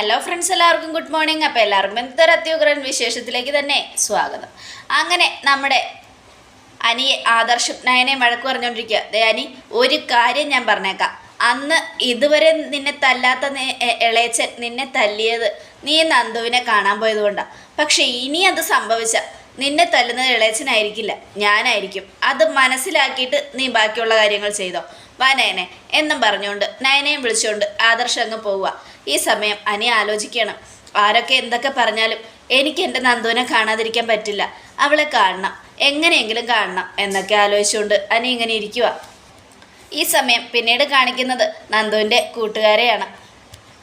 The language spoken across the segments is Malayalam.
ഹലോ ഫ്രണ്ട്സ് എല്ലാവർക്കും ഗുഡ് മോർണിംഗ് അപ്പോൾ എല്ലാവർക്കും എന്തൊരു അത്യുഗ്രൻ വിശേഷത്തിലേക്ക് തന്നെ സ്വാഗതം. അങ്ങനെ നമ്മുടെ അനിയെ ആദർശം നയനെ വഴക്ക് പറഞ്ഞുകൊണ്ടിരിക്കുക. ദേ അനി ഒരു കാര്യം ഞാൻ പറഞ്ഞേക്കാം. അന്ന് ഇതുവരെ നിന്നെ തല്ലാത്ത ഇളയച്ചൻ നിന്നെ തല്ലിയത് നീ നന്ദുവിനെ കാണാൻ പോയത് കൊണ്ടാണ് പക്ഷെ ഇനി അത് സംഭവിച്ച നിന്നെ തല്ലുന്നത് ഇളയച്ചനായിരിക്കില്ല ഞാനായിരിക്കും. അത് മനസ്സിലാക്കിയിട്ട് നീ ബാക്കിയുള്ള കാര്യങ്ങൾ ചെയ്തോ. വാ നയനെ എന്നും പറഞ്ഞുകൊണ്ട് നയനെയും വിളിച്ചുകൊണ്ട് ആദർശം അങ്ങ് പോവുക. ഈ സമയം അനി ആലോചിക്കണം. ആരൊക്കെ എന്തൊക്കെ പറഞ്ഞാലും എനിക്ക് എന്റെ നന്ദുവിനെ കാണാതിരിക്കാൻ പറ്റില്ല. അവളെ കാണണം. എങ്ങനെയെങ്കിലും കാണണം എന്നൊക്കെ ആലോചിച്ചുകൊണ്ട് അനി ഇങ്ങനെ ഇരിക്കുക ഈ സമയം പിന്നീട് കാണിക്കുന്നത് നന്ദുവിന്റെ കൂട്ടുകാരെയാണ്.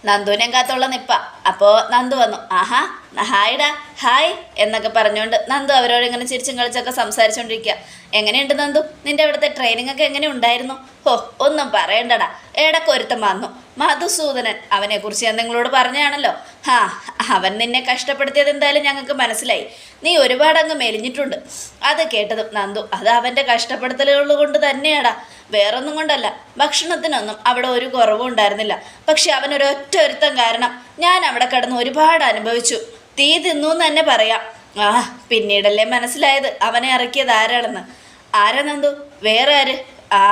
നന്ദുവിനെ കാത്തുള്ള നിപ്പ. അപ്പോൾ നന്ദു വന്നു. ആഹാ. ഹായ്ഡാ ഹായ് എന്നൊക്കെ പറഞ്ഞുകൊണ്ട് നന്ദു അവരോട് ഇങ്ങനെ ചിരിച്ചും കളിച്ചൊക്കെ സംസാരിച്ചുകൊണ്ടിരിക്കുക എങ്ങനെയുണ്ട് നന്ദു? നിന്റെ അവിടുത്തെ ട്രെയിനിങ് ഒക്കെ എങ്ങനെ ഉണ്ടായിരുന്നു? ഹോ ഒന്നും പറയണ്ടടാ. ഏടക്കൊരുത്തം വന്നു. മധുസൂദനൻ അവനെക്കുറിച്ച് ഞാൻ നിങ്ങളോട് പറഞ്ഞാണല്ലോ ഹാ അവൻ നിന്നെ കഷ്ടപ്പെടുത്തിയത് എന്തായാലും ഞങ്ങൾക്ക് മനസ്സിലായി. നീ ഒരുപാട് അങ്ങ് മെലിഞ്ഞിട്ടുണ്ട്. അത് കേട്ടതും നന്ദു അത് അവന്റെ കഷ്ടപ്പെടുത്തലുകൾ കൊണ്ട് തന്നെയാടാ. വേറൊന്നും കൊണ്ടല്ല. ഭക്ഷണത്തിനൊന്നും അവിടെ ഒരു കുറവും ഉണ്ടായിരുന്നില്ല. പക്ഷെ അവനൊരൊറ്റ ഒരുത്തം കാരണം ഞാൻ അവിടെ കിടന്ന് ഒരുപാട് അനുഭവിച്ചു. തീ തിന്നു എന്ന് തന്നെ പറയാം. ആ പിന്നീടല്ലേ മനസ്സിലായത്. അവനെ ഇറക്കിയത് ആരാണെന്ന്? ആരാ വേറെ ആര്? ആ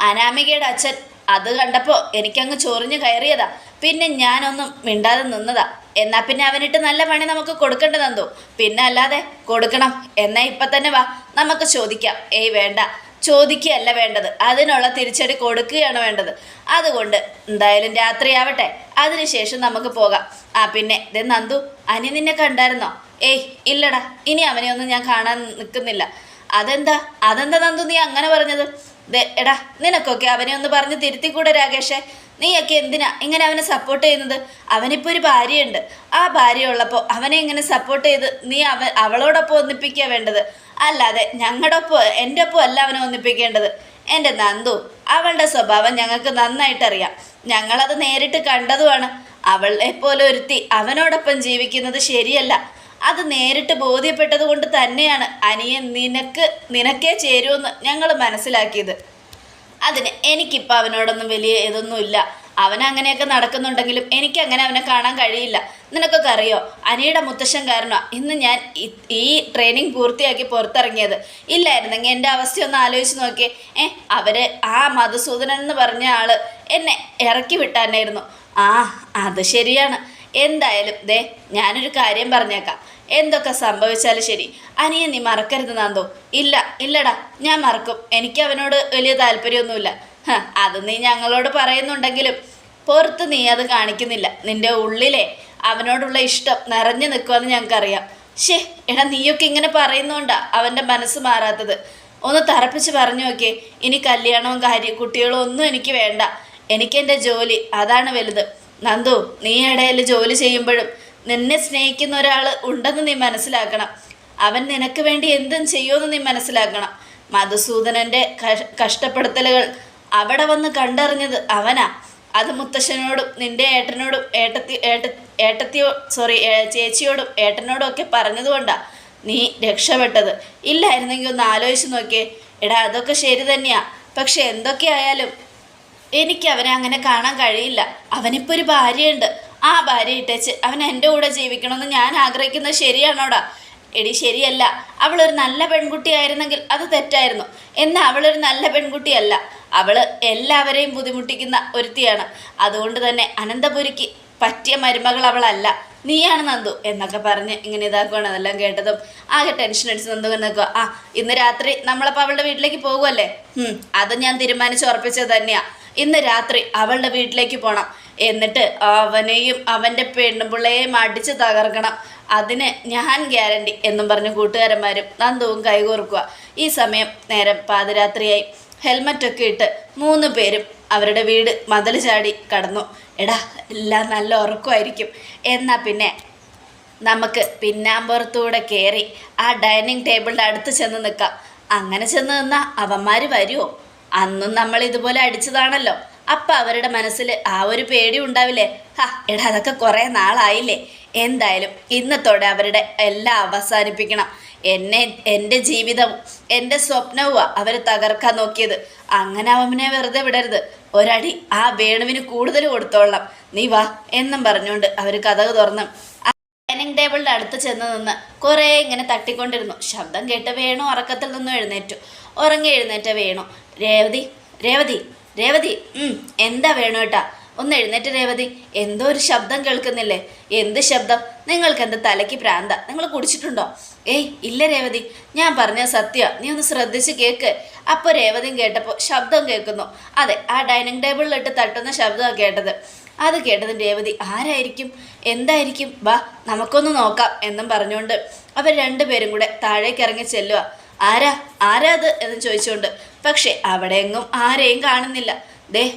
അനാമികയുടെ അച്ഛൻ. അത് കണ്ടപ്പോൾ എനിക്കങ്ങ് ചൊറിഞ്ഞു കയറിയതാ. പിന്നെ ഞാനൊന്നും മിണ്ടാതെ നിന്നതാ. എന്നാ പിന്നെ അവനിട്ട് നല്ല പണി നമുക്ക് കൊടുക്കേണ്ടതെന്തോ പിന്നെ അല്ലാതെ കൊടുക്കണം. എന്നാ ഇപ്പം തന്നെ വാ. നമുക്ക് ചോദിക്കാം. ഏയ് വേണ്ട. ചോദിക്കുകയല്ല വേണ്ടത്. അതിനുള്ള തിരിച്ചടി കൊടുക്കുകയാണ് വേണ്ടത്. അതുകൊണ്ട് എന്തായാലും രാത്രിയാവട്ടെ. അതിനുശേഷം നമുക്ക് പോകാം. ആ പിന്നെ ദേ നന്ദു അനി നിന്നെ കണ്ടായിരുന്നോ? ഏയ് ഇല്ലടാ. ഇനി അവനെ ഒന്നും ഞാൻ കാണാൻ നിൽക്കുന്നില്ല അതെന്താ? അതെന്താ നന്ദു നീ അങ്ങനെ പറഞ്ഞത്? എടാ നിനക്കൊക്കെ അവനെ ഒന്ന് പറഞ്ഞ് തിരുത്തിക്കൂടെ രാകേഷേ? നീയൊക്കെ എന്തിനാ ഇങ്ങനെ അവനെ സപ്പോർട്ട് ചെയ്യുന്നത്? അവനിപ്പോൾ ഒരു ഭാര്യയുണ്ട്. ആ ഭാര്യ ഉള്ളപ്പോൾ അവനെ ഇങ്ങനെ സപ്പോർട്ട് ചെയ്ത് നീ അവ അവളോടൊപ്പം ഒന്നിപ്പിക്കുക വേണ്ടത്? അല്ലാതെ ഞങ്ങളുടെ ഒപ്പം എന്റെ ഒപ്പം അല്ല അവനെ ഒന്നിപ്പിക്കേണ്ടത്. എന്റെ നന്ദു അവളുടെ സ്വഭാവം ഞങ്ങൾക്ക് നന്നായിട്ടറിയാം. ഞങ്ങളത് നേരിട്ട് കണ്ടതുമാണ്. അവളെപ്പോലെ പോലെ ഒരുത്തി അവനോടൊപ്പം ജീവിക്കുന്നത് ശരിയല്ല. അത് നേരിട്ട് ബോധ്യപ്പെട്ടത് കൊണ്ട് തന്നെയാണ് അനിയൻ നിനക്ക് നിനക്കേ ചേരുമെന്ന് ഞങ്ങൾ മനസ്സിലാക്കിയത്. അതിന് എനിക്കിപ്പോൾ അവനോടൊന്നും വലിയ ഇതൊന്നുമില്ല. അവൻ അങ്ങനെയൊക്കെ നടക്കുന്നുണ്ടെങ്കിലും എനിക്ക് അങ്ങനെ അവനെ കാണാൻ കഴിയില്ല. നിനക്കൊക്കെ അറിയോ അനിയുടെ മുത്തശ്ശൻ കാരണം ഇന്ന് ഞാൻ ഈ- ഈ ട്രെയിനിങ് പൂർത്തിയാക്കി പുറത്തിറങ്ങിയത്. ഇല്ലായിരുന്നെങ്കിൽ എന്റെ അവസ്ഥയൊന്ന് ആലോചിച്ച് നോക്കിയേ. ഏ അവർ ആ മധുസൂദനൻ എന്ന് പറഞ്ഞ ആൾ എന്നെ ഇറക്കി വിട്ടാനായിരുന്നു. ആ അത് ശരിയാണ്. എന്തായാലും ദേ ഞാനൊരു കാര്യം പറഞ്ഞേക്കാം. എന്തൊക്കെ സംഭവിച്ചാലും ശരി. അനിയെ നീ മറക്കരുത് നാന്തോ ഇല്ല ഇല്ലടാ ഞാൻ മറക്കും. എനിക്ക് അവനോട് വലിയ താല്പര്യമൊന്നുമില്ല. അത് നീ ഞങ്ങളോട് പറയുന്നുണ്ടെങ്കിലും പുറത്ത് നീ അത് കാണിക്കുന്നില്ല. നിന്റെ ഉള്ളിലെ അവനോടുള്ള ഇഷ്ടം നിറഞ്ഞു നിൽക്കുമെന്ന് ഞങ്ങൾക്കറിയാം. ഷേ എടാ നീയൊക്കെ ഇങ്ങനെ പറയുന്നോണ്ടാ അവന്റെ മനസ്സ് മാറാത്തത്. ഒന്ന് തറപ്പിച്ച് പറഞ്ഞു നോക്കിയേ. ഇനി കല്യാണവും കാര്യം കുട്ടികളും ഒന്നും എനിക്ക് വേണ്ട. എനിക്കെന്റെ ജോലി അതാണ് വലുത്. നന്ദു നീ ഇടയിൽ ജോലി ചെയ്യുമ്പോഴും നിന്നെ സ്നേഹിക്കുന്ന ഒരാൾ ഉണ്ടെന്ന് നീ മനസ്സിലാക്കണം. അവൻ നിനക്ക് വേണ്ടി എന്തും ചെയ്യുമെന്ന് നീ മനസ്സിലാക്കണം. മധുസൂദനന്റെ കഷ്- കഷ്ടപ്പെടുത്തലുകൾ അവിടെ വന്ന് കണ്ടറിഞ്ഞത് അവനാ. അത് മുത്തശ്ശനോടും നിന്റെ ഏട്ടനോടും ഏട്ടത്തി ഏട്ട ഏട്ടത്തിയോ സോറി ചേച്ചിയോടും ഏട്ടനോടും ഒക്കെ പറഞ്ഞതുകൊണ്ടാ നീ രക്ഷപ്പെട്ടത്. ഇല്ലായിരുന്നെങ്കിൽ ഒന്ന് ആലോചിച്ച് നോക്കിയേ. എടാ അതൊക്കെ ശരി തന്നെയാ. പക്ഷെ എന്തൊക്കെയായാലും എനിക്ക് അവനെ അങ്ങനെ കാണാൻ കഴിയില്ല. അവനിപ്പോൾ ഒരു ഭാര്യയുണ്ട്. ആ ഭാര്യ ഇട്ടേച്ച് അവൻ എന്റെ കൂടെ ജീവിക്കണമെന്ന് ഞാൻ ആഗ്രഹിക്കുന്നത് ശരിയാണോടാ? എടി ശരിയല്ല. അവളൊരു നല്ല പെൺകുട്ടിയായിരുന്നെങ്കിൽ അത് തെറ്റായിരുന്നു. എന്നാൽ അവളൊരു നല്ല പെൺകുട്ടിയല്ല. അവൾ എല്ലാവരെയും ബുദ്ധിമുട്ടിക്കുന്ന ഒരുത്തിയാണ്. അതുകൊണ്ട് തന്നെ അനന്തപുരിക്ക് പറ്റിയ മരുമകൾ അവളല്ല. നീയാണ് നന്ദു എന്നൊക്കെ പറഞ്ഞ് ഇങ്ങനെ ഇതാക്കുവാണ് അതെല്ലാം കേട്ടതും. ആകെ ടെൻഷൻ അടിച്ച് നന്ദു എന്നൊക്കെ ആ ഇന്ന് രാത്രി നമ്മളപ്പോൾ അവളുടെ വീട്ടിലേക്ക് പോകുമല്ലേ അത് ഞാൻ തീരുമാനിച്ച് ഉറപ്പിച്ചത് തന്നെയാ. ഇന്ന് രാത്രി അവളുടെ വീട്ടിലേക്ക് പോകണം എന്നിട്ട് അവനെയും അവന്റെ പെണ്ണുപിള്ളയെയും അടിച്ച് തകർക്കണം. അതിന് ഞാൻ ഗ്യാരണ്ടി എന്നും പറഞ്ഞ് കൂട്ടുകാരന്മാരും നന്ദുവും കൈകോർക്കുക. ഈ സമയം നേരം പാതിരാത്രിയായി. ഹെൽമറ്റൊക്കെ ഇട്ട് മൂന്ന് പേരും അവരുടെ വീട് മതിൽ ചാടി കടന്നു. എടാ എല്ലാം നല്ല ഉറക്കമായിരിക്കും. എന്നാൽ പിന്നെ നമുക്ക് പിന്നാമ്പുറത്തൂടെ കയറി ആ ഡൈനിങ് ടേബിളിന്റെ അടുത്ത് ചെന്ന് നിൽക്കാം. അങ്ങനെ ചെന്ന് നിന്നാൽ അവന്മാർ വരുമോ അന്നും നമ്മൾ ഇതുപോലെ അടിച്ചതാണല്ലോ. അപ്പം അവരുടെ മനസ്സിൽ ആ ഒരു പേടി ഉണ്ടാവില്ലേ? ഹാ എടാ അതൊക്കെ കുറേ നാളായില്ലേ? എന്തായാലും ഇന്നത്തോടെ അവരുടെ എല്ലാം അവസാനിപ്പിക്കണം. എന്നെ എന്റെ ജീവിതവും എന്റെ സ്വപ്നവും അവർ തകർക്കാൻ നോക്കിയത്. അങ്ങനെ അവനെ വെറുതെ വിടരുത്. ഒരടി ആ വേണുവിന് കൂടുതൽ കൊടുത്തോളാം നീ വാ എന്നും പറഞ്ഞുകൊണ്ട് അവർ കഥക് തുറന്ന്. ഡൈനിങ് ടേബിളിന്റെ അടുത്ത് ചെന്ന് നിന്ന് കുറേ ഇങ്ങനെ തട്ടിക്കൊണ്ടിരുന്നു. ശബ്ദം കേട്ട് വേണു ഉറക്കത്തിൽ നിന്നും എഴുന്നേറ്റു. ഉറങ്ങി എഴുന്നേറ്റ വേണു രേവതി രേവതി രേവതി എന്താ വേണു കേട്ടാ ഒന്ന് എഴുന്നേറ്റ് രേവതി. എന്തോ ഒരു ശബ്ദം കേൾക്കുന്നില്ലേ? എന്ത് ശബ്ദം? നിങ്ങൾക്ക് എന്താ തലയ്ക്ക് പ്രാന്ത? നിങ്ങൾ കുടിച്ചിട്ടുണ്ടോ? ഏയ് ഇല്ല രേവതി. ഞാൻ പറഞ്ഞ സത്യ. നീ ഒന്ന് ശ്രദ്ധിച്ച് കേക്ക്. അപ്പോൾ രേവതിയും കേട്ടപ്പോൾ ശബ്ദം കേൾക്കുന്നു. അതെ ആ ഡൈനിങ് ടേബിളിലിട്ട് തട്ടുന്ന ശബ്ദമാണ് കേട്ടത്. അത് കേട്ടത് രേവതി ആരായിരിക്കും? എന്തായിരിക്കും? വാ നമുക്കൊന്ന് നോക്കാം എന്നും പറഞ്ഞുകൊണ്ട് അവർ രണ്ടുപേരും കൂടെ താഴേക്ക് ഇറങ്ങി ചെല്ലുക ആരാ? ആരാ അത്? എന്ന് ചോദിച്ചുകൊണ്ട്. പക്ഷെ അവിടെ എങ്ങും ആരെയും കാണുന്നില്ല. ദേ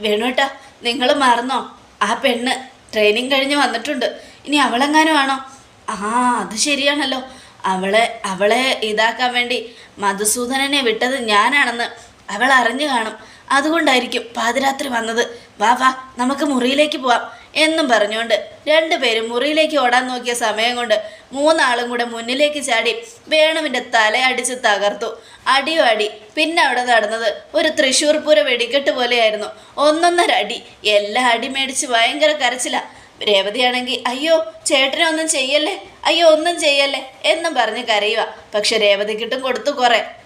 വേണുവേട്ടാ നിങ്ങൾ മറന്നോ? ആ പെണ്ണ് ട്രെയിനിങ് കഴിഞ്ഞ് വന്നിട്ടുണ്ട്. ഇനി അവളെങ്ങാനും ആണോ? ആ അത് ശരിയാണല്ലോ. അവളെ അവളെ ഇതാക്കാൻ വേണ്ടി മധുസൂദനനെ വിട്ടത് ഞാനാണെന്ന് അവൾ അറിഞ്ഞു കാണും. അതുകൊണ്ടായിരിക്കും പാതിരാത്രി വന്നത്. വാ വാ നമുക്ക് മുറിയിലേക്ക് പോവാം എന്നും പറഞ്ഞുകൊണ്ട് രണ്ടുപേരും മുറിയിലേക്ക് ഓടാൻ നോക്കിയ സമയം കൊണ്ട് മൂന്നാളും കൂടെ മുന്നിലേക്ക് ചാടി വേണുവിന്റെ തലയടിച്ച് തകർത്തു. അടിയോ അടി പിന്നെ അവിടെ നടന്നത് ഒരു തൃശ്ശൂർ പൂര വെടിക്കെട്ട് പോലെയായിരുന്നു. ഒന്നൊന്നര അടി എല്ലാ അടി മേടിച്ച് ഭയങ്കര കരച്ചില. രേവതിയാണെങ്കിൽ അയ്യോ ചേട്ടനെ ഒന്നും ചെയ്യല്ലേ? അയ്യോ ഒന്നും ചെയ്യല്ലേ? എന്നും പറഞ്ഞ് കരയുക പക്ഷെ രേവതിക്കിട്ടും കൊടുത്തു കുറേ.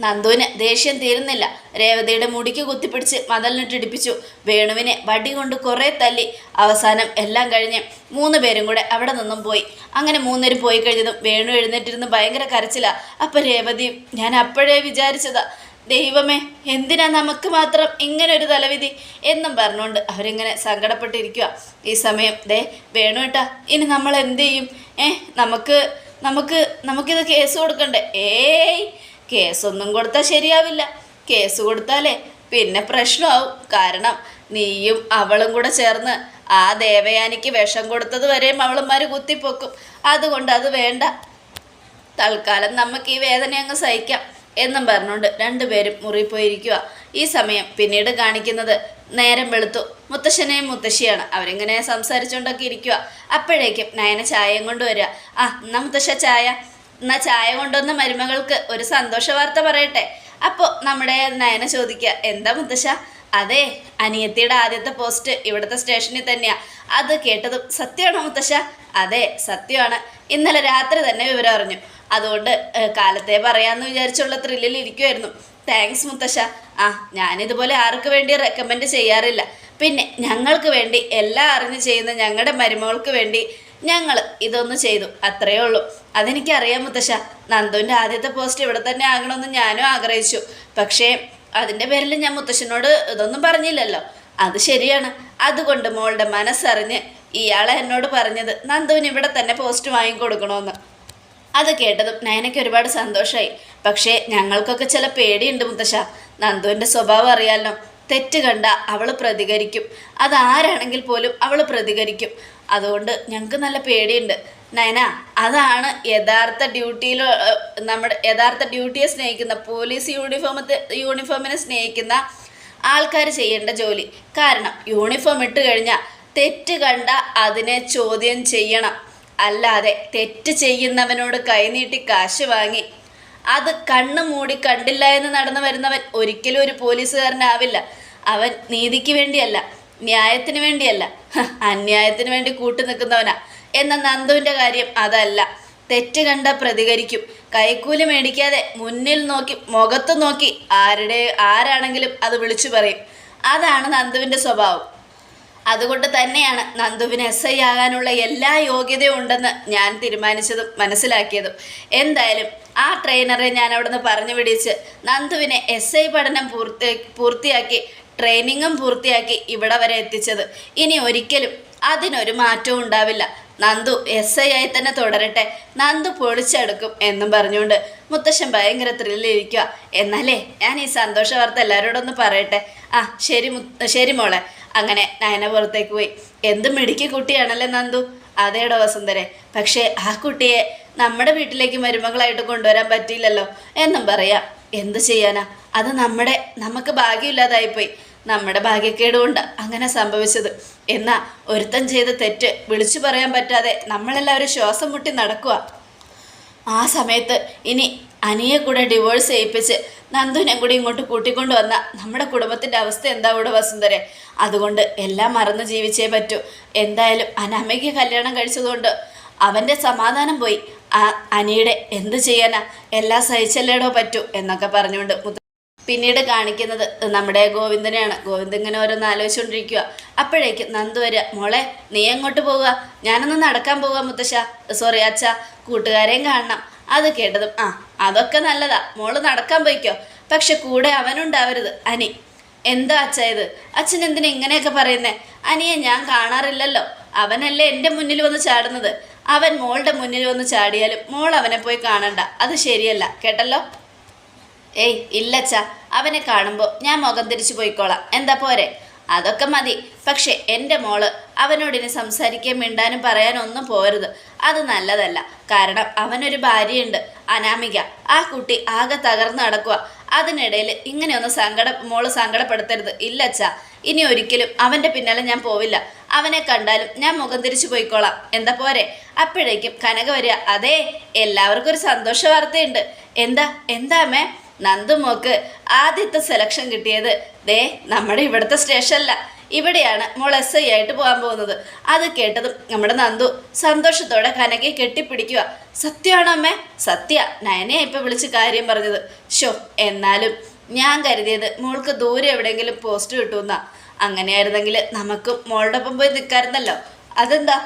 നന്ദുവിന് ദേഷ്യം തീരുന്നില്ല. രേവതിയുടെ മുടിക്ക് കുത്തിപ്പിടിച്ച് മതലിനിട്ടിടിപ്പിച്ചു. വേണുവിനെ വടി കൊണ്ട് കുറേ തല്ലി. അവസാനം എല്ലാം കഴിഞ്ഞ് മൂന്ന് പേരും കൂടെ അവിടെ നിന്നും പോയി. അങ്ങനെ മൂന്നുപേരും പോയി കഴിഞ്ഞതും വേണു എഴുന്നേറ്റിരുന്ന് ഭയങ്കര കരച്ചില. അപ്പം രേവതിയും ഞാൻ അപ്പോഴേ വിചാരിച്ചതാ ദൈവമേ എന്തിനാ നമുക്ക് മാത്രം ഇങ്ങനെ ഒരു തലവിധി? എന്നും പറഞ്ഞുകൊണ്ട് അവരിങ്ങനെ സങ്കടപ്പെട്ടിരിക്കുക ഈ സമയം ദേ വേണു കേട്ടാ ഇനി നമ്മൾ എന്ത് ചെയ്യും? ഏ നമുക്ക് നമുക്ക് നമുക്കിത് കേസ് കൊടുക്കണ്ടേ? ഏയ് കേസൊന്നും കൊടുത്താൽ ശരിയാവില്ല. കേസ് കൊടുത്താലേ പിന്നെ പ്രശ്നമാവും. കാരണം നീയും അവളും കൂടെ ചേർന്ന് ആ ദേവയാനിക്ക് വിഷം കൊടുത്തത് വരെയും അവളുമാർ കുത്തിപ്പൊക്കും. അതുകൊണ്ട് അത് വേണ്ട. തൽക്കാലം നമുക്ക് ഈ വേദന അങ്ങ് സഹിക്കാം എന്നും പറഞ്ഞുകൊണ്ട് രണ്ടുപേരും മുറി പോയിരിക്കുക ഈ സമയം പിന്നീട് കാണിക്കുന്നത് നേരം വെളുത്തു. മുത്തശ്ശനെയും മുത്തശ്ശിയാണ്. അവരിങ്ങനെ സംസാരിച്ചുകൊണ്ടൊക്കെ ഇരിക്കുക അപ്പോഴേക്കും നയന ചായയും കൊണ്ടുവരിക ആ എന്നാ മുത്തശ്ശ ചായ? എന്നാ ചായ കൊണ്ടുവന്ന മരുമകൾക്ക് ഒരു സന്തോഷ വാർത്ത പറയട്ടെ. അപ്പോൾ നമ്മുടെ നയന ചോദിക്കുക എന്താ മുത്തശ്ശ? അതെ അനിയത്തിയുടെ ആദ്യത്തെ പോസ്റ്റ് ഇവിടുത്തെ സ്റ്റേഷനിൽ തന്നെയാ. അത് കേട്ടതും സത്യമാണോ മുത്തശ്ശ? അതെ സത്യമാണ്. ഇന്നലെ രാത്രി തന്നെ വിവരം അറിഞ്ഞു. അതുകൊണ്ട് കാലത്തെ പറയാമെന്ന് വിചാരിച്ചുള്ള ത്രില്ലിൽ ഇരിക്കുമായിരുന്നു താങ്ക്സ് മുത്തശ്ശ. ആ ഞാനിതുപോലെ ആർക്ക് വേണ്ടി റെക്കമെൻഡ് ചെയ്യാറില്ല. പിന്നെ ഞങ്ങൾക്ക് വേണ്ടി എല്ലാം അറിഞ്ഞ് ചെയ്യുന്ന ഞങ്ങളുടെ മരുമകൾക്ക് വേണ്ടി ഞങ്ങൾ ഇതൊന്ന് ചെയ്തു. അത്രയേ ഉള്ളൂ. അതെനിക്കറിയാം മുത്തശ്ശ. നന്ദുവിന്റെ ആദ്യത്തെ പോസ്റ്റ് ഇവിടെ തന്നെ ആകണമെന്ന് ഞാനും ആഗ്രഹിച്ചു. പക്ഷേ അതിന്റെ പേരിൽ ഞാൻ മുത്തശ്ശനോട് ഇതൊന്നും പറഞ്ഞില്ലല്ലോ. അത് ശരിയാണ്. അതുകൊണ്ട് മോളുടെ മനസ്സറിഞ്ഞ് ഇയാളെ എന്നോട് പറഞ്ഞത് നന്ദുവിന് ഇവിടെ തന്നെ പോസ്റ്റ് വാങ്ങിക്കൊടുക്കണമെന്ന് അത് കേട്ടതും നയനയ്ക്ക് ഒരുപാട് സന്തോഷമായി പക്ഷേ ഞങ്ങൾക്കൊക്കെ ചില പേടിയുണ്ട് മുത്തശ്ശ. നന്ദുവിന്റെ സ്വഭാവം അറിയാലോ. തെറ്റ് കണ്ട അവൾ പ്രതികരിക്കും. അതാരാണെങ്കിൽ പോലും അവൾ പ്രതികരിക്കും. അതുകൊണ്ട് ഞങ്ങൾക്ക് നല്ല പേടിയുണ്ട്. നയന അതാണ് യഥാർത്ഥ ഡ്യൂട്ടിയിൽ നമ്മുടെ യഥാർത്ഥ ഡ്യൂട്ടിയെ സ്നേഹിക്കുന്ന പോലീസ് യൂണിഫോമത്തെ യൂണിഫോമിനെ സ്നേഹിക്കുന്ന ആൾക്കാർ ചെയ്യേണ്ട ജോലി. കാരണം യൂണിഫോം ഇട്ട് കഴിഞ്ഞാൽ തെറ്റ് കണ്ട അതിനെ ചോദ്യം ചെയ്യണം. അല്ലാതെ തെറ്റ് ചെയ്യുന്നവനോട് കൈനീട്ടി കാശ് വാങ്ങി അത് കണ്ണ് മൂടി കണ്ടില്ല എന്ന് നടന്നു വരുന്നവൻ ഒരിക്കലും ഒരു പോലീസുകാരനാവില്ല. അവൻ നീതിക്ക് വേണ്ടിയല്ല. ന്യായത്തിന് വേണ്ടിയല്ല. അന്യായത്തിന് വേണ്ടി കൂട്ടു നിൽക്കുന്നവനാ. എന്ന നന്ദുവിന്റെ കാര്യം അതല്ല. തെറ്റ് കണ്ട പ്രതികരിക്കും. കൈക്കൂലി മേടിക്കാതെ മുന്നിൽ നോക്കി മുഖത്ത് നോക്കി ആരുടെ ആരാണെങ്കിലും അത് വിളിച്ചു പറയും. അതാണ് നന്ദുവിന്റെ സ്വഭാവം. അതുകൊണ്ട് തന്നെയാണ് നന്ദുവിന് എസ് ഐ ആകാനുള്ള എല്ലാ യോഗ്യതയും ഉണ്ടെന്ന് ഞാൻ തീരുമാനിച്ചതും മനസ്സിലാക്കിയതും. എന്തായാലും ആ ട്രെയിനറെ ഞാൻ അവിടുന്ന് പറഞ്ഞു പിടിച്ച് നന്ദുവിനെ എസ് ഐ പഠനം പൂർത്തി പൂർത്തിയാക്കി ട്രെയിനിങ്ങും പൂർത്തിയാക്കി ഇവിടെ വരെ എത്തിച്ചത്. ഇനി ഒരിക്കലും അതിനൊരു മാറ്റവും ഉണ്ടാവില്ല. നന്ദു എസ് ഐ ആയി തന്നെ തുടരട്ടെ. നന്ദു പൊളിച്ചെടുക്കും എന്നും പറഞ്ഞുകൊണ്ട് മുത്തശ്ശൻ ഭയങ്കര ത്രില്ലിരിക്കുക എന്നാലേ ഞാൻ ഈ സന്തോഷ വാർത്ത എല്ലാവരോടും ഒന്ന് പറയട്ടെ. ആ ശരി മു- ശരി മോളെ. അങ്ങനെ നയന പുറത്തേക്ക് പോയി. എന്ത് മിടുക്കി കുട്ടിയാണല്ലേ നന്ദു? അതേടോ വസുന്ധരെ. പക്ഷേ ആ കുട്ടിയെ നമ്മുടെ വീട്ടിലേക്ക് മരുമകളായിട്ട് കൊണ്ടുവരാൻ പറ്റിയില്ലല്ലോ എന്നും പറയാം. എന്ത് ചെയ്യാനാ? അത് നമ്മുടെ നമുക്ക് ഭാഗ്യമില്ലാതായിപ്പോയി. നമ്മുടെ ഭാഗ്യക്കേട് കൊണ്ട് അങ്ങനെ സംഭവിച്ചത്. എന്നാ ഒരുത്തൻ ചെയ്ത തെറ്റ് വിളിച്ചു പറയാൻ പറ്റാതെ നമ്മളെല്ലാവരും ശ്വാസം മുട്ടി നടക്കുക ആ സമയത്ത് ഇനി അനിയെ കൂടെ ഡിവോഴ്സ് ചെയ്യിപ്പിച്ച് നന്ദുവിനെ കൂടി ഇങ്ങോട്ട് കൂട്ടിക്കൊണ്ട് വന്ന നമ്മുടെ കുടുംബത്തിന്റെ അവസ്ഥ എന്താ ഇവിടെ വസുന്ധരെ? അതുകൊണ്ട് എല്ലാം മറന്ന് ജീവിച്ചേ പറ്റൂ. എന്തായാലും അനാമയ്ക്ക് കല്യാണം കഴിച്ചതുകൊണ്ട് അവന്റെ സമാധാനം പോയി. ആ അനിയുടെ എന്ത് ചെയ്യാനാ? എല്ലാം സഹിച്ചല്ലേടോ പറ്റൂ എന്നൊക്കെ പറഞ്ഞുകൊണ്ട് പിന്നീട് കാണിക്കുന്നത് നമ്മുടെ ഗോവിന്ദനെയാണ്. ഗോവിന്ദൻ ഇങ്ങനെ ഓരോന്ന് ആലോചിച്ചുകൊണ്ടിരിക്കുക അപ്പോഴേക്കും നന്ദു വരിക മോളെ നീ എങ്ങോട്ട് പോവുക? ഞാനൊന്ന് നടക്കാൻ പോവുക മുത്തശ്ശ. സോറി അച്ഛ കൂട്ടുകാരെയും കാണണം. അത് കേട്ടതും ആ അതൊക്കെ നല്ലതാ. മോൾ നടക്കാൻ പോയിക്കോ. പക്ഷെ കൂടെ അവനുണ്ടാവരുത് അനി. എന്താ അച്ഛ ഇത്? അച്ഛൻ എന്തിനാ ഇങ്ങനെയൊക്കെ പറയുന്നേ? അനിയെ ഞാൻ കാണാറില്ലല്ലോ. അവനല്ലേ എന്റെ മുന്നിൽ വന്ന് ചാടുന്നത്. അവൻ മോളുടെ മുന്നിൽ വന്ന് ചാടിയാലും മോൾ അവനെ പോയി കാണണ്ട. അത് ശരിയല്ല കേട്ടല്ലോ? ഏയ് ഇല്ലച്ച അവനെ കാണുമ്പോൾ ഞാൻ മുഖം തിരിച്ചു പോയിക്കോളാം. എന്താ പോരെ? അതൊക്കെ മതി. പക്ഷെ എന്റെ മോൾ അവനോടിനി സംസാരിക്കാൻ മിണ്ടാനും പറയാനും ഒന്നും പോരുത്. അത് നല്ലതല്ല. കാരണം അവനൊരു ഭാര്യയുണ്ട് അനാമിക. ആ കുട്ടി ആകെ തകർന്നു നടക്കുക അതിനിടയിൽ ഇങ്ങനെയൊന്ന് സങ്കട മോൾ സങ്കടപ്പെടുത്തരുത്. ഇല്ലച്ച ഇനി ഒരിക്കലും അവന്റെ പിന്നാലെ ഞാൻ പോവില്ല. അവനെ കണ്ടാലും ഞാൻ മുഖം തിരിച്ചു പോയിക്കോളാം. എന്താ പോരെ? അപ്പോഴേക്കും കനക വരിക അതെ എല്ലാവർക്കും ഒരു സന്തോഷ വാർത്തയുണ്ട്. എന്താ? എന്താ മേ നന്ദുമോക്ക് ആദ്യത്തെ സെലക്ഷൻ കിട്ടിയത്. ദേ നമ്മുടെ ഇവിടുത്തെ സ്റ്റേഷനില ഇവിടെയാണ് മോൾ എസ് ഐ ആയിട്ട് പോകാൻ പോകുന്നത്. അത് കേട്ടതും നമ്മുടെ നന്ദു സന്തോഷത്തോടെ കനകയെ കെട്ടിപ്പിടിക്കുക. സത്യമാണോ അമ്മേ? സത്യ. നയനെ ഇപ്പം വിളിച്ച് കാര്യം പറഞ്ഞത്. ഷോ എന്നാലും ഞാൻ കരുതിയത് മോൾക്ക് ദൂരെ എവിടെയെങ്കിലും പോസ്റ്റ് കിട്ടുമെന്നാ. അങ്ങനെയായിരുന്നെങ്കിൽ നമുക്ക് മോളുടെ ഒപ്പം പോയി നിൽക്കാറുണ്ടല്ലോ അതെന്താ?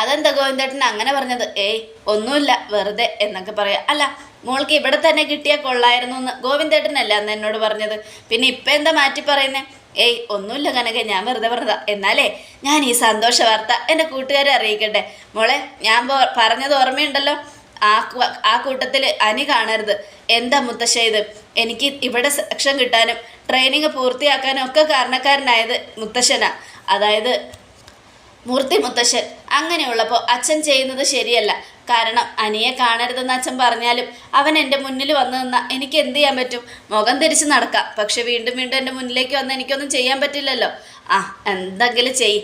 അതെന്താ ഗോവിന്ദേട്ടൻ അങ്ങനെ പറഞ്ഞത്? ഏയ് ഒന്നുമില്ല വെറുതെ എന്നൊക്കെ പറയാം. അല്ല മോൾക്ക് ഇവിടെ തന്നെ കിട്ടിയാൽ കൊള്ളായിരുന്നു എന്ന് ഗോവിന്ദേട്ടനല്ല അന്ന് എന്നോട് പറഞ്ഞത്? പിന്നെ ഇപ്പം എന്താ മാറ്റി പറയുന്നേ? ഏയ് ഒന്നുമില്ല കനക ഞാൻ വെറുതെ പറഞ്ഞതാ. എന്നാലേ ഞാൻ ഈ സന്തോഷ വാർത്ത എന്റെ കൂട്ടുകാരെ അറിയിക്കട്ടെ. മോളെ ഞാൻ പറഞ്ഞത് ഓർമ്മയുണ്ടല്ലോ? ആ ആ കൂട്ടത്തിൽ അനി കാണരുത്. എന്താ മുത്തശ്ശ ഇത്? എനിക്ക് ഇവിടെ സെക്ഷൻ കിട്ടാനും ട്രെയിനിങ് പൂർത്തിയാക്കാനും ഒക്കെ കാരണക്കാരനായത് മുത്തശ്ശനാ. അതായത് മൂർത്തി മുത്തശ്ശൻ. അങ്ങനെയുള്ളപ്പോൾ അച്ഛൻ ചെയ്യുന്നത് ശരിയല്ല. കാരണം അനിയെ കാണരുതെന്ന് അച്ഛൻ പറഞ്ഞാലും അവൻ എന്റെ മുന്നിൽ വന്നു നിന്നാൽ എനിക്ക് എന്ത് ചെയ്യാൻ പറ്റും? മുഖം തിരിച്ച് നടക്കാം. പക്ഷെ വീണ്ടും വീണ്ടും എന്റെ മുന്നിലേക്ക് വന്ന് എനിക്കൊന്നും ചെയ്യാൻ പറ്റില്ലല്ലോ. ആ എന്തെങ്കിലും ചെയ്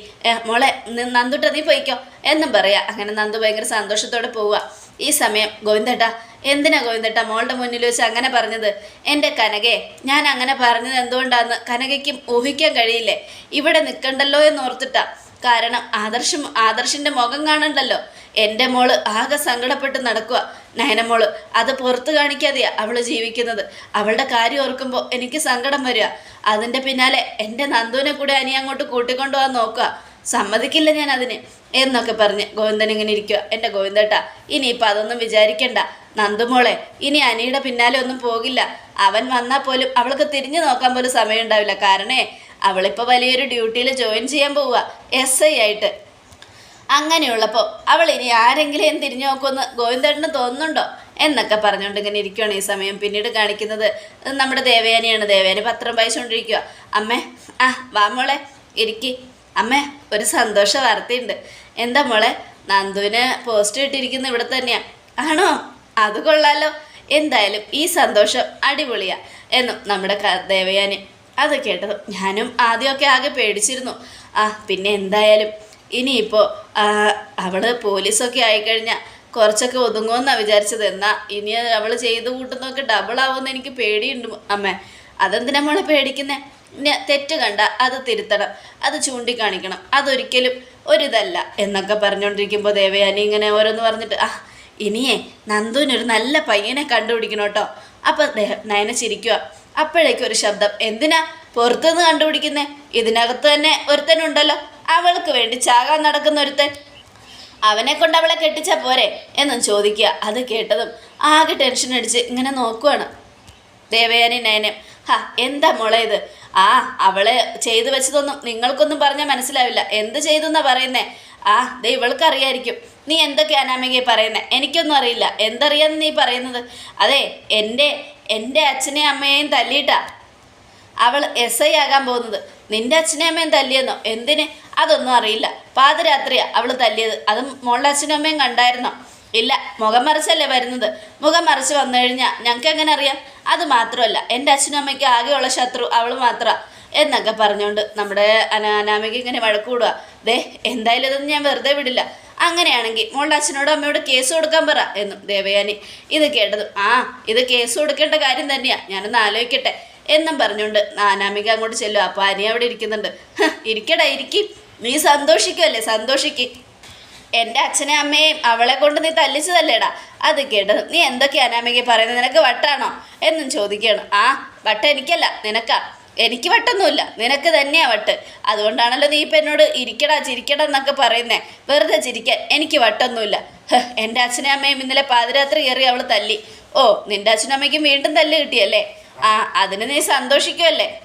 മോളെ നന്ദുട്ട നീ പോയിക്കോ. എന്നും പറയാം. അങ്ങനെ നന്ദു ഭയങ്കര സന്തോഷത്തോടെ പോവുക ഈ സമയം ഗോവിന്ദേട്ട എന്തിനാ ഗോവിന്ദേട്ട മോളുടെ മുന്നിൽ വെച്ച് അങ്ങനെ പറഞ്ഞത്? എന്റെ കനകയെ ഞാൻ അങ്ങനെ പറഞ്ഞത് എന്തുകൊണ്ടാന്ന് കനകയ്ക്കും ഊഹിക്കാൻ കഴിയില്ലേ? ഇവിടെ നിൽക്കണ്ടല്ലോ എന്ന് ഓർത്തിട്ടാ. കാരണം ആദർശം ആദർശിന്റെ മുഖം കാണണ്ടല്ലോ. എന്റെ മോൾ ആകെ സങ്കടപ്പെട്ട് നടക്കുക നയനമോൾ അത് പുറത്ത് കാണിക്കാതെയാ അവൾ ജീവിക്കുന്നത്. അവളുടെ കാര്യം ഓർക്കുമ്പോൾ എനിക്ക് സങ്കടം വരിക അതിന്റെ പിന്നാലെ എന്റെ നന്ദുവിനെ കൂടെ അനി അങ്ങോട്ട് കൂട്ടിക്കൊണ്ടുപോകാൻ നോക്കുക സമ്മതിക്കില്ല ഞാൻ അതിന്. എന്നൊക്കെ പറഞ്ഞ് ഗോവിന്ദൻ ഇങ്ങനെ ഇരിക്കുക എന്റെ ഗോവിന്ദേട്ടാ ഇനിയിപ്പോൾ അതൊന്നും വിചാരിക്കണ്ട. നന്ദുമോളെ ഇനി അനിയുടെ പിന്നാലെ ഒന്നും പോകില്ല. അവൻ വന്നാൽ പോലും അവൾക്ക് തിരിഞ്ഞു നോക്കാൻ പോലും സമയം ഉണ്ടാവില്ല കാരണേ അവളിപ്പോൾ വലിയൊരു ഡ്യൂട്ടിയിൽ ജോയിൻ ചെയ്യാൻ പോവുക എസ് ഐ ആയിട്ട്. അങ്ങനെയുള്ളപ്പോൾ അവൾ ഇനി ആരെങ്കിലും തിരിഞ്ഞു നോക്കുമെന്ന് ഗോവിന്ദേട്ടന് തോന്നുന്നുണ്ടോ എന്നൊക്കെ പറഞ്ഞുകൊണ്ട് ഇങ്ങനെ ഇരിക്കുകയാണ് ഈ സമയം. പിന്നീട് കാണിക്കുന്നത് നമ്മുടെ ദേവയാനിയാണ്. ദേവയാനി പത്രം വായിച്ചുകൊണ്ടിരിക്കുക അമ്മേ ആ വാമോളെ ഇരിക്കി. അമ്മേ ഒരു സന്തോഷ വാർത്തയുണ്ട്. എന്താ മോളെ? നന്ദുവിന് പോസ്റ്റ് ഇട്ടിരിക്കുന്ന ഇവിടെ തന്നെയാ. ആണോ? അത് കൊള്ളാലോ. എന്തായാലും ഈ സന്തോഷം അടിപൊളിയാ. എന്നും നമ്മുടെ ദേവയാനി. അത് കേട്ടത് ഞാനും ആദ്യമൊക്കെ ആകെ പേടിച്ചിരുന്നു. ആ പിന്നെ എന്തായാലും ഇനിയിപ്പോൾ അവൾ പോലീസൊക്കെ ആയിക്കഴിഞ്ഞാൽ കുറച്ചൊക്കെ ഒതുങ്ങുമെന്നാണ് വിചാരിച്ചത്. എന്നാൽ ഇനി അവൾ ചെയ്ത് കൂട്ടുന്നതൊക്കെ ഡബിൾ ആവുമെന്ന് എനിക്ക് പേടിയുണ്ട് അമ്മ. അതെന്തിനാ മോളെ പേടിക്കുന്നേ? തെറ്റ് കണ്ട അത് തിരുത്തണം. അത് ചൂണ്ടിക്കാണിക്കണം. അതൊരിക്കലും ഒരിതല്ല എന്നൊക്കെ പറഞ്ഞുകൊണ്ടിരിക്കുമ്പോൾ ദേവയാനി ഇങ്ങനെ ഓരോന്ന് പറഞ്ഞിട്ട് ആ ഇനിയേ നന്ദുവിനൊരു നല്ല പയ്യനെ കണ്ടുപിടിക്കണം കേട്ടോ. അപ്പം നയന ചിരിക്കുക അപ്പോഴേക്കും ഒരു ശബ്ദം എന്തിനാ പുറത്തുനിന്ന് കണ്ടുപിടിക്കുന്നേ? ഇതിനകത്ത് തന്നെ ഒരുത്തനുണ്ടല്ലോ. അവൾക്ക് വേണ്ടി ചാകാൻ നടക്കുന്ന ഒരുത്തൻ. അവനെ കൊണ്ട് അവളെ കെട്ടിച്ചാൽ പോരെ? എന്നും ചോദിക്കുക. അത് കേട്ടതും ആകെ ടെൻഷൻ അടിച്ച് ഇങ്ങനെ നോക്കുവാണ് ദേവയാനി നയനം ഹാ എന്താ മോളെ ആ അവൾ ചെയ്തു വെച്ചതൊന്നും നിങ്ങൾക്കൊന്നും പറഞ്ഞാൽ മനസ്സിലാവില്ല. എന്ത് ചെയ്തു എന്നാ പറയുന്നേ? ആ ദേ ഇവൾക്ക് അറിയായിരിക്കും നീ എന്തൊക്കെ അനാമികയെ പറയുന്നേ? എനിക്കൊന്നും അറിയില്ല. എന്തറിയാന്ന് നീ പറയുന്നത്? അതെ എന്റെ എന്റെ അച്ഛനെയും അമ്മയെയും തല്ലിയിട്ടാ. അവൾ എസ് ഐ ആകാൻ പോകുന്നത്. നിന്റെ അച്ഛനെയും അമ്മയും തല്ലിയെന്നോ? എന്തിന്? അതൊന്നും അറിയില്ല. പാതിരാത്രിയാ അവൾ തല്ലിയത്. അതും മോളുടെ അച്ഛനും അമ്മയും കണ്ടായിരുന്നോ? ഇല്ല മുഖം മറിച്ചല്ലേ വരുന്നത്? മുഖം മറിച്ച് വന്നു കഴിഞ്ഞാൽ ഞങ്ങൾക്ക് എങ്ങനെ അറിയാം? അത് മാത്രമല്ല എന്റെ അച്ഛനും അമ്മയ്ക്ക് ആകെയുള്ള ശത്രു അവൾ മാത്രമാണ് എന്നൊക്കെ പറഞ്ഞുകൊണ്ട് നമ്മുടെ അന- അനാമിക ഇങ്ങനെ വഴക്കൂടുക ദേ എന്തായാലും ഇതൊന്നും ഞാൻ വെറുതെ വിടില്ല. അങ്ങനെയാണെങ്കിൽ മോളുടെ അച്ഛനോടും അമ്മയോട് കേസ് കൊടുക്കാൻ പറ എന്നും ദേവയാനി ഇത് കേട്ടതും. ആ ഇത് കേസ് കൊടുക്കേണ്ട കാര്യം തന്നെയാണ് ഞാനൊന്ന് ആലോചിക്കട്ടെ എന്നും പറഞ്ഞുകൊണ്ട് അനാമിക അങ്ങോട്ട് ചെല്ലും. അപ്പോൾ അനി അവിടെ ഇരിക്കുന്നുണ്ട്. ഇരിക്കടാ ഇരിക്കും. നീ സന്തോഷിക്കുമല്ലേ സന്തോഷിക്ക്. എന്റെ അച്ഛനെ അമ്മയും അവളെ കൊണ്ട് നീ തല്ലിച്ചതല്ലേടാ? അത് കേട്ടത് നീ എന്തൊക്കെയാ അനാമിക പറയുന്നത്? നിനക്ക് വട്ടാണോ? എന്നും ചോദിക്കുകയാണ്. ആ വട്ട എനിക്കല്ല. നിനക്കാ? എനിക്ക് വട്ടൊന്നുമില്ല. നിനക്ക് തന്നെയാ വട്ട്. അതുകൊണ്ടാണല്ലോ നീ ഇപ്പം എന്നോട് ഇരിക്കടാ ചിരിക്കടാ എന്നൊക്കെ പറയുന്നേ. വെറുതെ ചിരിക്കാൻ എനിക്ക് വട്ടൊന്നുമില്ല. എന്റെ അച്ഛനെ അമ്മയും ഇന്നലെ പാതിരാത്രി കയറി അവൾ തല്ലി. ഓ നിന്റെ അച്ഛനും അമ്മയ്ക്കും വീണ്ടും തല്ല് കിട്ടിയല്ലേ? ആ അതിന് നീ സന്തോഷിക്കുമല്ലേ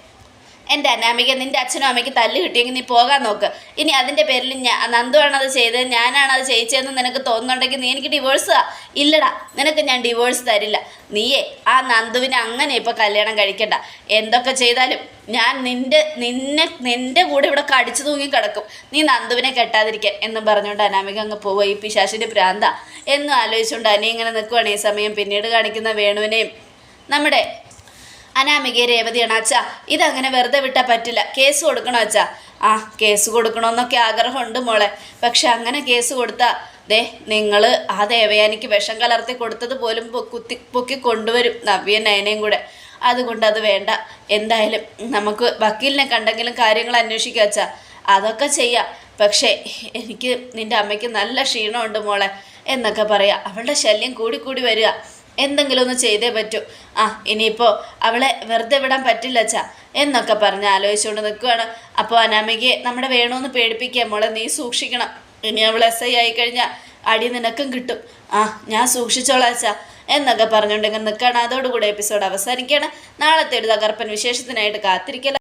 എന്റെ അനാമിക നിന്റെ അച്ഛനും അമ്മയ്ക്ക് തല്ല് കിട്ടിയെങ്കിൽ നീ പോകാൻ നോക്ക്. ഇനി അതിന്റെ പേരിൽ ഞാൻ നന്ദുവാണ് അത് ചെയ്തത് ഞാനാണ് അത് ചെയ്യിച്ചതെന്ന് നിനക്ക് തോന്നുന്നുണ്ടെങ്കിൽ നീ എനിക്ക് ഡിവോഴ്സ് ഇല്ലടാ നിനക്ക് ഞാൻ ഡിവോഴ്സ് തരില്ല. നീയേ ആ നന്ദുവിനെ അങ്ങനെ ഇപ്പോൾ കല്യാണം കഴിക്കണ്ട. എന്തൊക്കെ ചെയ്താലും ഞാൻ നിന്റെ നിന്നെ നിന്റെ കൂടെ ഇവിടെ കടിച്ചു തൂങ്ങി കിടക്കും. നീ നന്ദുവിനെ കെട്ടാതിരിക്കാൻ എന്നും പറഞ്ഞുകൊണ്ട് അനാമിക അങ്ങ് പോവുക ഈ പിശാശിന്റെ പ്രാന്ത. എന്നും ആലോചിച്ചുകൊണ്ട് അനി ഇങ്ങനെ നിൽക്കുവാണ്. ഈ സമയം പിന്നീട് കാണിക്കുന്ന വേണുവിനെയും നമ്മുടെ അനാമിക രേവതിയാണ് അച്ഛാ. ഇതങ്ങനെ വെറുതെ വിട്ടാൽ പറ്റില്ല. കേസ് കൊടുക്കണോ അച്ഛാ? ആ കേസ് കൊടുക്കണമെന്നൊക്കെ ആഗ്രഹമുണ്ട് മോളെ. പക്ഷെ അങ്ങനെ കേസ് കൊടുത്താൽ ദേ നിങ്ങൾ ആ ദേവയാനിക്ക് വിഷം കലർത്തി കൊടുത്തത് പോലും കുത്തി പൊക്കി കൊണ്ടുവരും നവ്യ നയനയും കൂടെ. അതുകൊണ്ട് അത് വേണ്ട. എന്തായാലും നമുക്ക് വക്കീലിനെ കണ്ടെങ്കിലും കാര്യങ്ങൾ അന്വേഷിക്കുക അച്ഛാ. അതൊക്കെ ചെയ്യാം. പക്ഷേ എനിക്ക് നിന്റെ അമ്മയ്ക്ക് നല്ല ക്ഷീണമുണ്ട് മോളെ. എന്നൊക്കെ പറയാം. അവളുടെ ശല്യം കൂടി കൂടി വരിക. എന്തെങ്കിലും ഒന്ന് ചെയ്തേ പറ്റൂ. ആ ഇനിയിപ്പോൾ അവളെ വെറുതെ വിടാൻ പറ്റില്ല അച്ഛാ എന്നൊക്കെ പറഞ്ഞ് ആലോചിച്ചുകൊണ്ട് നിൽക്കുകയാണ്. അപ്പോൾ അനാമികയെ നമ്മുടെ വേണമെന്ന് പേടിപ്പിക്കുക മോളെ നീ സൂക്ഷിക്കണം. ഇനി അവൾ എസ് ഐ ആയി കഴിഞ്ഞാൽ അടി നിനക്കും കിട്ടും. ആ ഞാൻ സൂക്ഷിച്ചോളാം അച്ഛാ എന്നൊക്കെ പറഞ്ഞുകൊണ്ട് ഇങ്ങനെ നിൽക്കുകയാണ്. അതോടുകൂടി എപ്പിസോഡ് അവസാനിക്കുകയാണ്. നാളത്തെ ഒരു തകർപ്പൻ വിശേഷത്തിനായിട്ട് കാത്തിരിക്കല.